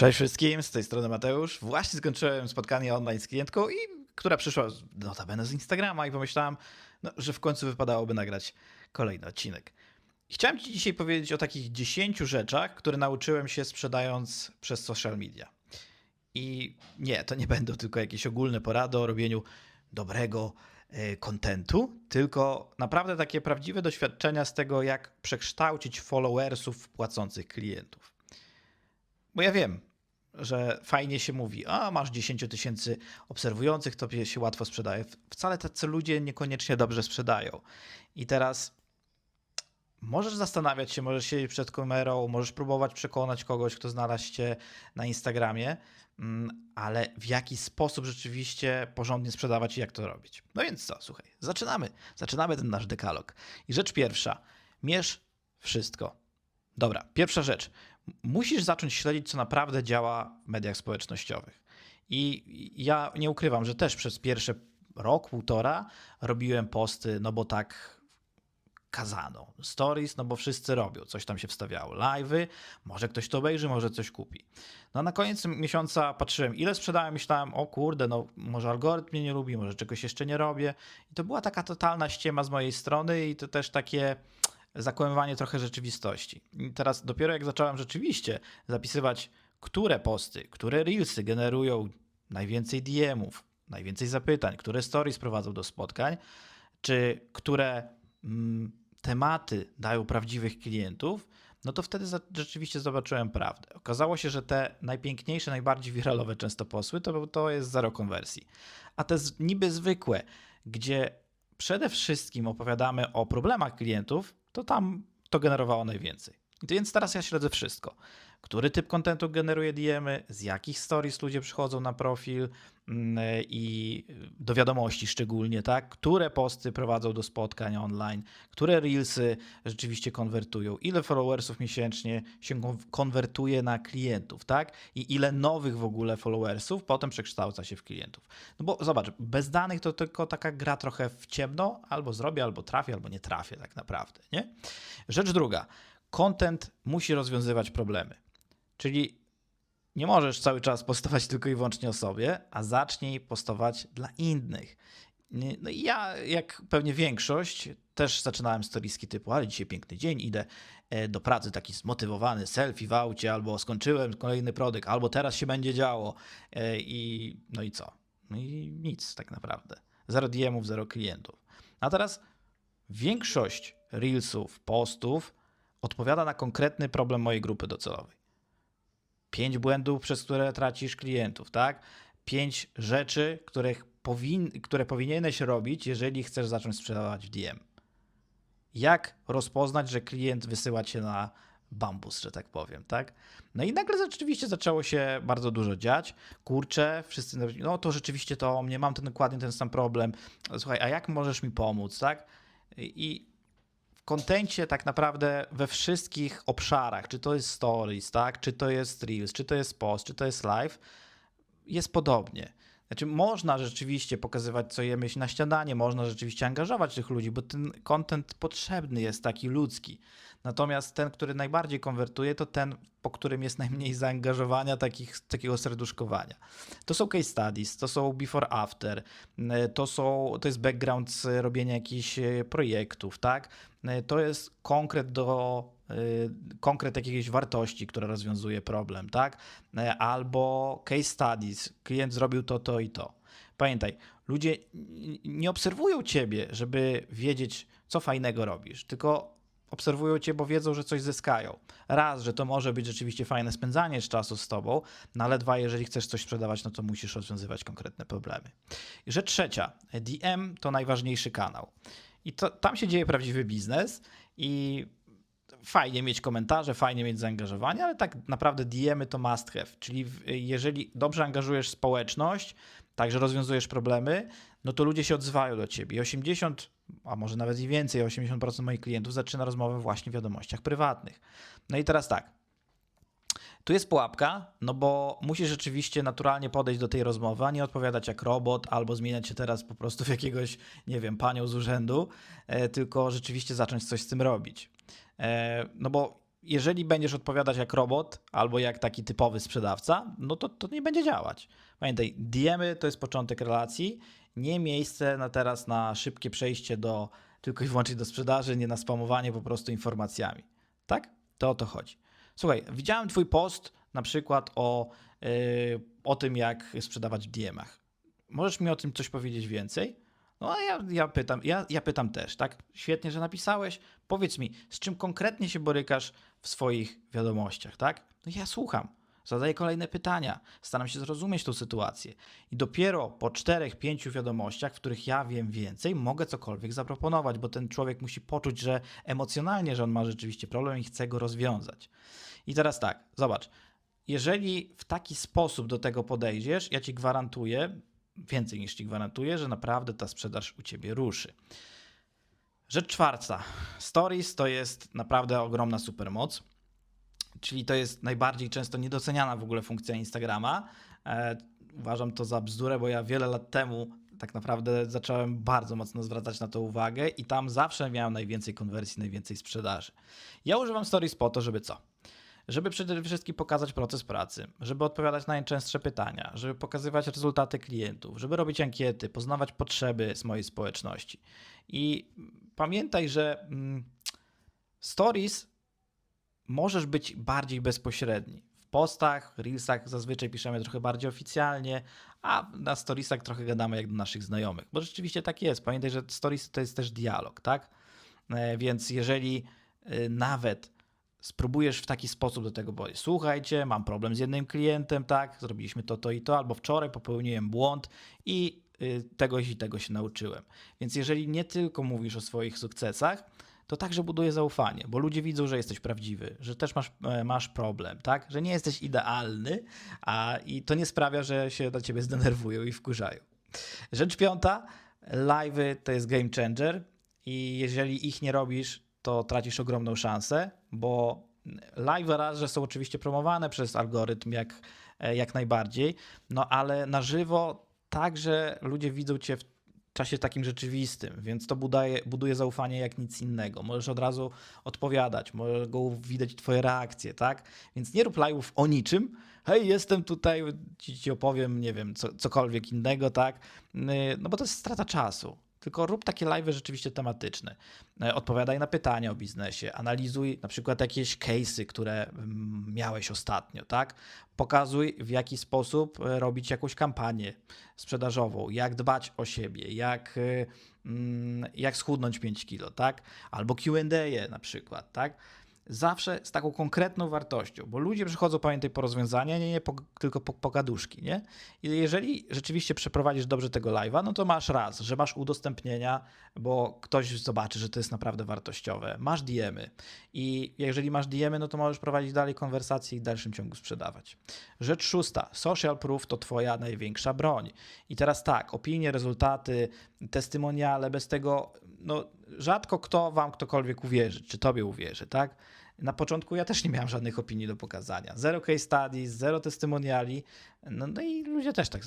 Cześć wszystkim, z tej strony Mateusz. Właśnie skończyłem spotkanie online z klientką, i, która przyszła notabene z Instagrama i pomyślałem, no, że w końcu wypadałoby nagrać kolejny odcinek. Chciałem Ci dzisiaj powiedzieć o takich 10 rzeczach, które nauczyłem się sprzedając przez social media. I nie, to nie będą tylko jakieś ogólne porady o robieniu dobrego e, kontentu, tylko naprawdę takie prawdziwe doświadczenia z tego, jak przekształcić followersów w płacących klientów. Bo ja wiem, że fajnie się mówi, a masz 10 tysięcy obserwujących, to się łatwo sprzedaje. Wcale tacy ludzie niekoniecznie dobrze sprzedają. I teraz możesz zastanawiać się, możesz siedzieć przed kamerą, możesz próbować przekonać kogoś, kto znalazł cię na Instagramie, mm, ale w jaki sposób rzeczywiście porządnie sprzedawać i jak to robić. No więc co, słuchaj, zaczynamy. Zaczynamy ten nasz dekalog. I rzecz pierwsza, mierz wszystko. Dobra, pierwsza rzecz. Musisz zacząć śledzić, co naprawdę działa w mediach społecznościowych. I ja nie ukrywam, że też przez pierwszy rok, półtora robiłem posty, no bo tak kazano. Stories, no bo wszyscy robią, coś tam się wstawiało. Live'y, może ktoś to obejrzy, może coś kupi. No na koniec miesiąca patrzyłem, ile sprzedałem, myślałem, o kurde, no może algorytm mnie nie lubi, może czegoś jeszcze nie robię. I to była taka totalna ściema z mojej strony i to też takie zakłamywanie trochę rzeczywistości. I teraz dopiero jak zacząłem rzeczywiście zapisywać, które posty, które reelsy generują najwięcej DM-ów, najwięcej zapytań, które stories prowadzą do spotkań, czy które mm, tematy dają prawdziwych klientów, no to wtedy rzeczywiście zobaczyłem prawdę. Okazało się, że te najpiękniejsze, najbardziej wiralowe często posły to, to jest zero konwersji. A te niby zwykłe, gdzie przede wszystkim opowiadamy o problemach klientów, to tam to generowało najwięcej. Więc teraz ja śledzę wszystko. Który typ kontentu generuje DM-y, z jakich stories ludzie przychodzą na profil mm, i do wiadomości szczególnie, tak? Które posty prowadzą do spotkań online, które reelsy rzeczywiście konwertują, ile followersów miesięcznie się kon- konwertuje na klientów, tak? I ile nowych w ogóle followersów potem przekształca się w klientów. No bo zobacz, bez danych to tylko taka gra trochę w ciemno, albo zrobię, albo trafię, albo nie trafię tak naprawdę, nie? Rzecz druga, content musi rozwiązywać problemy. Czyli nie możesz cały czas postować tylko i wyłącznie o sobie, a zacznij postować dla innych. No i ja, jak pewnie większość, też zaczynałem storiski typu, ale dzisiaj piękny dzień, idę e, do pracy taki zmotywowany, selfie w aucie, albo skończyłem kolejny produkt, albo teraz się będzie działo. E, I no i co? No i nic tak naprawdę. Zero DM-ów, zero klientów. A teraz większość reelsów, postów odpowiada na konkretny problem mojej grupy docelowej. Pięć błędów, przez które tracisz klientów, tak? Pięć rzeczy, których powin, które powinieneś robić, jeżeli chcesz zacząć sprzedawać w DM. Jak rozpoznać, że klient wysyła cię na bambus, że tak powiem, tak? No i nagle rzeczywiście zaczęło się bardzo dużo dziać. Kurczę, wszyscy, no to rzeczywiście to mnie, mam ten dokładnie ten sam problem. Słuchaj, a jak możesz mi pomóc, tak? I kontencie tak naprawdę we wszystkich obszarach, czy to jest stories, tak, czy to jest reels, czy to jest post, czy to jest live, jest podobnie. Znaczy, można rzeczywiście pokazywać, co jemy na śniadanie, można rzeczywiście angażować tych ludzi, bo ten content potrzebny jest taki ludzki. Natomiast ten, który najbardziej konwertuje, to ten, po którym jest najmniej zaangażowania, takich, takiego serduszkowania. To są case studies, to są before after, e, to, są, to jest background z robienia jakichś e, projektów, tak? E, To jest konkret do e, konkret jakiejś wartości, która rozwiązuje problem, tak? E, Albo case studies, klient zrobił to, to i to. Pamiętaj, ludzie nie obserwują ciebie, żeby wiedzieć, co fajnego robisz, tylko obserwują cię, bo wiedzą, że coś zyskają. Raz, że to może być rzeczywiście fajne spędzanie czasu z tobą, no ale dwa, jeżeli chcesz coś sprzedawać, no to musisz rozwiązywać konkretne problemy. Rzecz trzecia, DM to najważniejszy kanał. I to, tam się dzieje prawdziwy biznes i fajnie mieć komentarze, fajnie mieć zaangażowanie, ale tak naprawdę DM-y to must have. Czyli jeżeli dobrze angażujesz społeczność, także rozwiązujesz problemy, no to ludzie się odzywają do ciebie. I 80, a może nawet i więcej, 80% moich klientów zaczyna rozmowę właśnie w wiadomościach prywatnych. No i teraz tak. Tu jest pułapka, no bo musisz rzeczywiście naturalnie podejść do tej rozmowy, a nie odpowiadać jak robot, albo zmieniać się teraz po prostu w jakiegoś, nie wiem, panią z urzędu, e, tylko rzeczywiście zacząć coś z tym robić. E, No bo jeżeli będziesz odpowiadać jak robot albo jak taki typowy sprzedawca, no to to nie będzie działać. Pamiętaj, diemy to jest początek relacji, nie miejsce na teraz na szybkie przejście do tylko i wyłącznie do sprzedaży, nie na spamowanie po prostu informacjami. Tak? To o to chodzi. Słuchaj, widziałem twój post na przykład o, yy, o tym, jak sprzedawać w DM-ach. Możesz mi o tym coś powiedzieć więcej? No a ja, ja, pytam, ja, ja pytam też, tak? Świetnie, że napisałeś. Powiedz mi, z czym konkretnie się borykasz w swoich wiadomościach, tak? No ja słucham, zadaję kolejne pytania, staram się zrozumieć tą sytuację. I dopiero po czterech, pięciu wiadomościach, w których ja wiem więcej, mogę cokolwiek zaproponować, bo ten człowiek musi poczuć, że emocjonalnie, że on ma rzeczywiście problem i chce go rozwiązać. I teraz tak, zobacz. Jeżeli w taki sposób do tego podejdziesz, ja ci gwarantuję, więcej niż ci gwarantuję, że naprawdę ta sprzedaż u ciebie ruszy. Rzecz czwarta. Stories to jest naprawdę ogromna supermoc, czyli to jest najbardziej często niedoceniana w ogóle funkcja Instagrama. E, uważam to za bzdurę, bo ja wiele lat temu tak naprawdę zacząłem bardzo mocno zwracać na to uwagę i tam zawsze miałem najwięcej konwersji, najwięcej sprzedaży. Ja używam Stories po to, żeby co? żeby przede wszystkim pokazać proces pracy, żeby odpowiadać na najczęstsze pytania, żeby pokazywać rezultaty klientów, żeby robić ankiety, poznawać potrzeby z mojej społeczności. I pamiętaj, że mm, stories możesz być bardziej bezpośredni. W postach, reelsach zazwyczaj piszemy trochę bardziej oficjalnie, a na storiesach trochę gadamy jak do naszych znajomych. Bo rzeczywiście tak jest. Pamiętaj, że stories to jest też dialog, tak? E, więc jeżeli e, nawet spróbujesz w taki sposób do tego podejść. Słuchajcie, mam problem z jednym klientem, tak, zrobiliśmy to, to i to, albo wczoraj popełniłem błąd i y, tegoś i tego się nauczyłem. Więc jeżeli nie tylko mówisz o swoich sukcesach, to także buduje zaufanie, bo ludzie widzą, że jesteś prawdziwy, że też masz, e, masz problem, tak? Że nie jesteś idealny, a i to nie sprawia, że się do ciebie zdenerwują i wkurzają. Rzecz piąta, live'y to jest game changer i jeżeli ich nie robisz, to tracisz ogromną szansę, bo live raz, że są oczywiście promowane przez algorytm jak, e, jak najbardziej, no ale na żywo także ludzie widzą cię w czasie takim rzeczywistym, więc to buduje, buduje zaufanie jak nic innego. Możesz od razu odpowiadać, go widać twoje reakcje, tak? Więc nie rób live'ów o niczym. Hej, jestem tutaj, ci, ci opowiem, nie wiem, co, cokolwiek innego, tak? No bo to jest strata czasu. Tylko rób takie live rzeczywiście tematyczne. E, odpowiadaj na pytania o biznesie, analizuj na przykład jakieś case'y, które mm, miałeś ostatnio, tak? Pokazuj w jaki sposób e, robić jakąś kampanię sprzedażową, jak dbać o siebie, jak, e, mm, jak schudnąć 5 kilo, tak? Albo Q&A na przykład, tak? Zawsze z taką konkretną wartością, bo ludzie przychodzą, pamiętaj, po rozwiązania, nie, nie po, tylko po, po gaduszki, nie? I jeżeli rzeczywiście przeprowadzisz dobrze tego live'a, no to masz raz, że masz udostępnienia, bo ktoś zobaczy, że to jest naprawdę wartościowe. Masz diemy i jeżeli masz diemy, no to możesz prowadzić dalej konwersacje i w dalszym ciągu sprzedawać. Rzecz szósta, social proof to twoja największa broń. I teraz tak, opinie, rezultaty, testymoniale, bez tego, no rzadko kto wam ktokolwiek uwierzy, czy tobie uwierzy, tak? Na początku ja też nie miałem żadnych opinii do pokazania. Zero case studies, zero testymoniali. No, no i ludzie też tak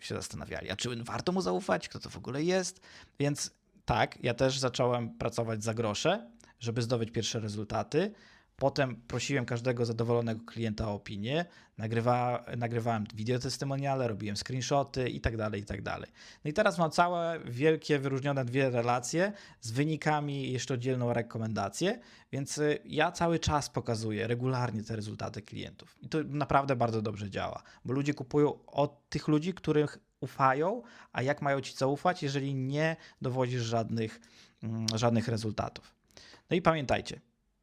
się zastanawiali, a czy warto mu zaufać, kto to w ogóle jest. Więc tak, ja też zacząłem pracować za grosze, żeby zdobyć pierwsze rezultaty. Potem prosiłem każdego zadowolonego klienta o opinię, nagrywa, nagrywałem wideotestymoniale, robiłem screenshoty i tak dalej, i tak dalej. No i teraz mam całe wielkie, wyróżnione dwie relacje z wynikami jeszcze oddzielną rekomendację, więc y, ja cały czas pokazuję regularnie te rezultaty klientów. I to naprawdę bardzo dobrze działa, bo ludzie kupują od tych ludzi, których ufają, a jak mają ci zaufać, jeżeli nie dowodzisz żadnych, mm, żadnych rezultatów. No i pamiętajcie,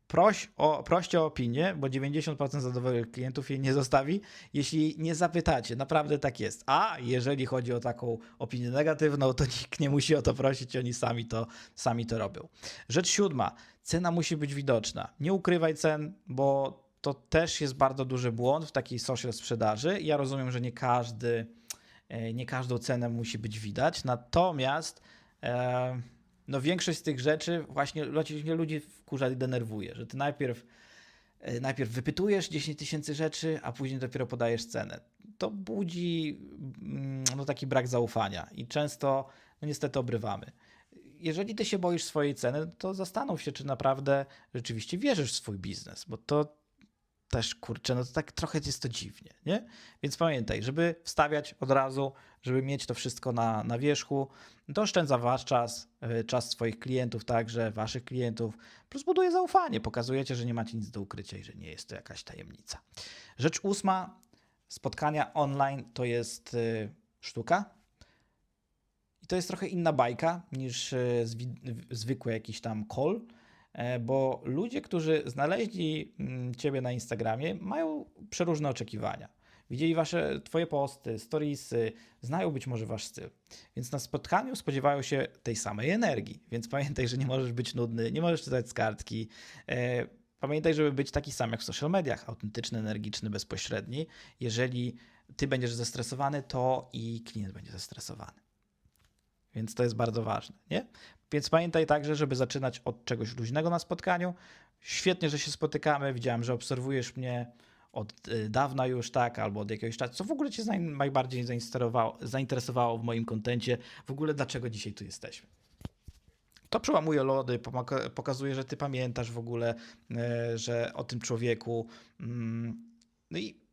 proś o, proście o opinię, bo 90% zadowolonych klientów jej nie zostawi, jeśli nie zapytacie. Naprawdę tak jest. A jeżeli chodzi o taką opinię negatywną, to nikt nie musi o to prosić, oni sami to, sami to robią. Rzecz siódma. Cena musi być widoczna. Nie ukrywaj cen, bo to też jest bardzo duży błąd w takiej social sprzedaży. Ja rozumiem, że nie każdy, e, nie każdą cenę musi być widać, natomiast e, no większość z tych rzeczy właśnie ludzi wkurza i denerwuje, że ty najpierw, e, najpierw wypytujesz 10 tysięcy rzeczy, a później dopiero podajesz cenę. To budzi mm, no, taki brak zaufania i często no, niestety obrywamy. jeżeli ty się boisz swojej ceny, to zastanów się, czy naprawdę rzeczywiście wierzysz w swój biznes, bo to też, kurczę, no to tak trochę jest to dziwnie, nie? Więc pamiętaj, żeby wstawiać od razu, żeby mieć to wszystko na, na wierzchu, to oszczędza wasz czas, y, czas swoich klientów także, waszych klientów, plus buduje zaufanie, pokazujecie, że nie macie nic do ukrycia i że nie jest to jakaś tajemnica. Rzecz ósma, spotkania online to jest y, sztuka, i to jest trochę inna bajka niż zwi- zwykły jakiś tam call, e, bo ludzie, którzy znaleźli mm, Ciebie na Instagramie, mają przeróżne oczekiwania. Widzieli wasze, Twoje posty, storiesy, znają być może Wasz styl. Więc na spotkaniu spodziewają się tej samej energii. Więc pamiętaj, że nie możesz być nudny, nie możesz czytać z kartki. E, Pamiętaj, żeby być taki sam jak w social mediach, autentyczny, energiczny, bezpośredni. Jeżeli Ty będziesz zestresowany, to i klient będzie zestresowany. Więc to jest bardzo ważne, nie? Więc pamiętaj także, żeby zaczynać od czegoś luźnego na spotkaniu. Świetnie, że się spotykamy. Widziałem, że obserwujesz mnie od y, dawna już, tak, albo od jakiegoś czasu. Co w ogóle Cię najbardziej zainteresowało, w moim kontencie? W ogóle dlaczego dzisiaj tu jesteśmy? To przełamuje lody, pokazuje, że Ty pamiętasz w ogóle, e, że o tym człowieku. mm, No i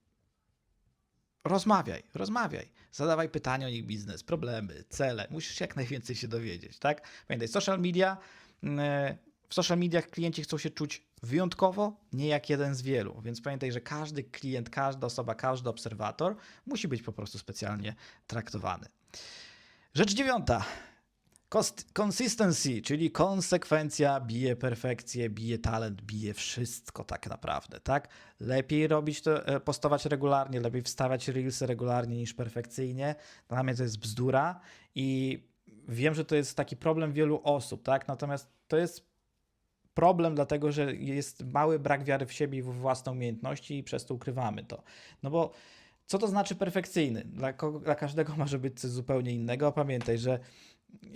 rozmawiaj, rozmawiaj. Zadawaj pytania o ich biznes, problemy, cele. Musisz jak najwięcej się dowiedzieć, tak? Pamiętaj, social media, mm, w social mediach klienci chcą się czuć wyjątkowo, nie jak jeden z wielu. Więc pamiętaj, że każdy klient, każda osoba, każdy obserwator musi być po prostu specjalnie traktowany. Rzecz dziewiąta. Consistency, czyli konsekwencja bije perfekcję, bije talent, bije wszystko tak naprawdę, tak? Lepiej robić to, e, postować regularnie, lepiej wstawiać reelsy regularnie niż perfekcyjnie. Dla mnie to jest bzdura i wiem, że to jest taki problem wielu osób, tak? Natomiast to jest problem dlatego, że jest mały brak wiary w siebie i w własne umiejętności i przez to ukrywamy to. No bo co to znaczy perfekcyjny? Dla, kogo, dla każdego może być coś zupełnie innego. Pamiętaj, że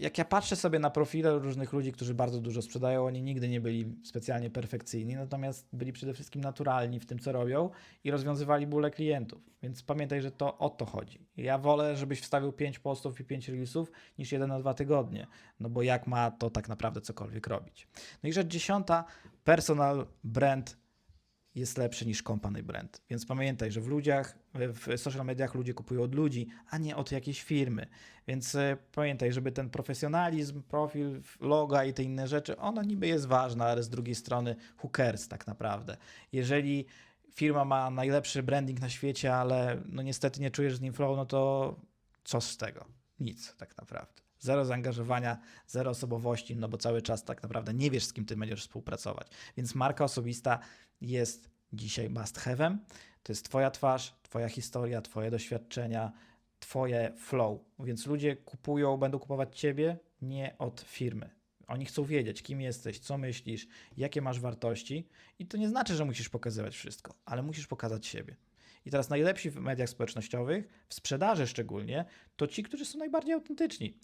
jak ja patrzę sobie na profile różnych ludzi, którzy bardzo dużo sprzedają, oni nigdy nie byli specjalnie perfekcyjni, natomiast byli przede wszystkim naturalni w tym, co robią i rozwiązywali bóle klientów. Więc pamiętaj, że to o to chodzi. Ja wolę, żebyś wstawił 5 postów i 5 reelsów niż jeden na dwa tygodnie, no bo jak ma to tak naprawdę cokolwiek robić. No i rzecz dziesiąta, personal brand jest lepszy niż company brand. Więc pamiętaj, że w ludziach, w social mediach ludzie kupują od ludzi, a nie od jakiejś firmy. Więc e, pamiętaj, żeby ten profesjonalizm, profil, loga i te inne rzeczy, ona niby jest ważna, ale z drugiej strony cares tak naprawdę. Jeżeli firma ma najlepszy branding na świecie, ale no niestety nie czujesz z nim flow, no to co z tego? Nic tak naprawdę. Zero zaangażowania, zero osobowości, no bo cały czas tak naprawdę nie wiesz, z kim ty będziesz współpracować. Więc marka osobista jest dzisiaj must have'em. To jest twoja twarz, twoja historia, twoje doświadczenia, twoje flow. Więc ludzie kupują, będą kupować ciebie nie od firmy. Oni chcą wiedzieć, kim jesteś, co myślisz, jakie masz wartości. I to nie znaczy, że musisz pokazywać wszystko, ale musisz pokazać siebie. I teraz najlepsi w mediach społecznościowych, w sprzedaży szczególnie, to ci, którzy są najbardziej autentyczni.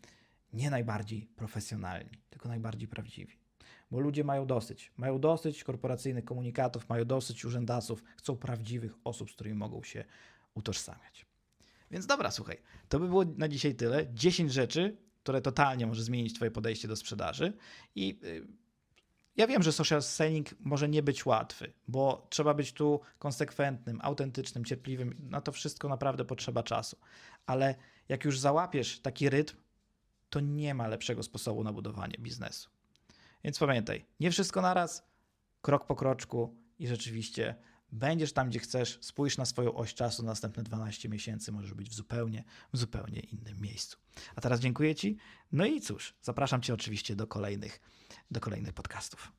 Nie najbardziej profesjonalni, tylko najbardziej prawdziwi. Bo ludzie mają dosyć. Mają dosyć korporacyjnych komunikatów, mają dosyć urzędasów, chcą prawdziwych osób, z którymi mogą się utożsamiać. Więc dobra, słuchaj, to by było na dzisiaj tyle. 10 rzeczy, które totalnie może zmienić Twoje podejście do sprzedaży. I y, ja wiem, że social selling może nie być łatwy, bo trzeba być tu konsekwentnym, autentycznym, cierpliwym. Na to wszystko naprawdę potrzeba czasu. Ale jak już załapiesz taki rytm, to nie ma lepszego sposobu na budowanie biznesu. Więc pamiętaj, nie wszystko naraz, krok po kroczku i rzeczywiście będziesz tam, gdzie chcesz, spójrz na swoją oś czasu, następne 12 miesięcy możesz być w zupełnie, w zupełnie innym miejscu. A teraz dziękuję Ci. No i cóż, zapraszam Cię oczywiście do kolejnych, do kolejnych podcastów.